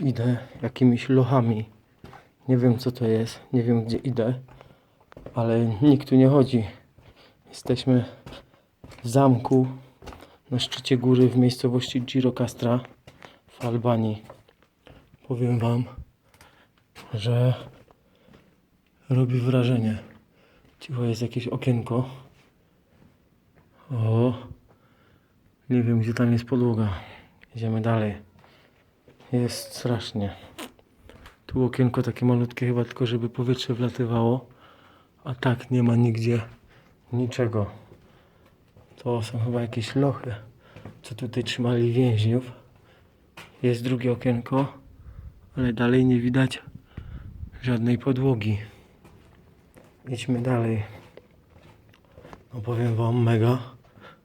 idę jakimiś lochami. Nie wiem co to jest, nie wiem gdzie idę, ale nikt tu nie chodzi. Jesteśmy w zamku na szczycie góry w miejscowości Girocastra w Albanii. Powiem Wam, że robi wrażenie. Cicho jest jakieś okienko. O, nie wiem gdzie tam jest podłoga. Idziemy dalej. Jest strasznie. Tu okienko takie malutkie chyba tylko żeby powietrze wlatywało. A tak nie ma nigdzie niczego. To są chyba jakieś lochy, co tutaj trzymali więźniów. Jest drugie okienko, ale dalej nie widać żadnej podłogi. Idźmy dalej. No powiem wam mega.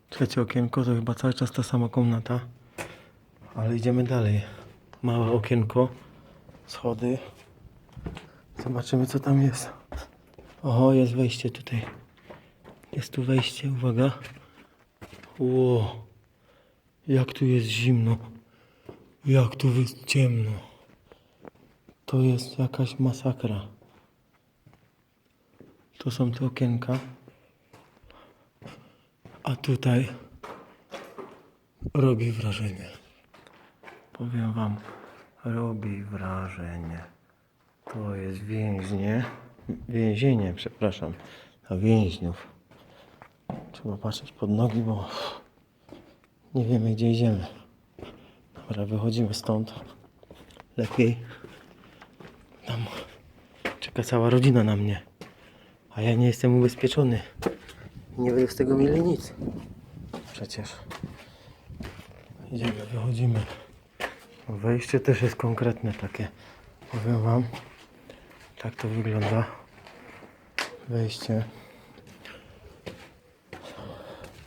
Trzecie okienko to chyba cały czas ta sama komnata. Ale idziemy dalej. Małe okienko. Schody. Zobaczymy co tam jest. Oho, jest wejście tutaj. Jest tu wejście, uwaga. Ło. Jak tu jest zimno. Jak tu jest ciemno. To jest jakaś masakra. To są te okienka. A tutaj robi wrażenie. Powiem wam, robi wrażenie. To jest więźnie. Więzienie, przepraszam. A więźniów. Trzeba patrzeć pod nogi, bo nie wiemy gdzie idziemy. Dobra, wychodzimy stąd. Lepiej. Tam czeka cała rodzina na mnie. A ja nie jestem ubezpieczony. Nie będę z tego mieli nic. Przecież. Idziemy, wychodzimy. Wejście też jest konkretne takie. Powiem wam. Tak to wygląda. Wejście.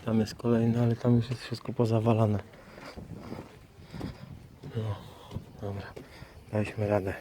Tam jest kolejne, ale tam już jest wszystko pozawalane. No, dobra. Daliśmy radę.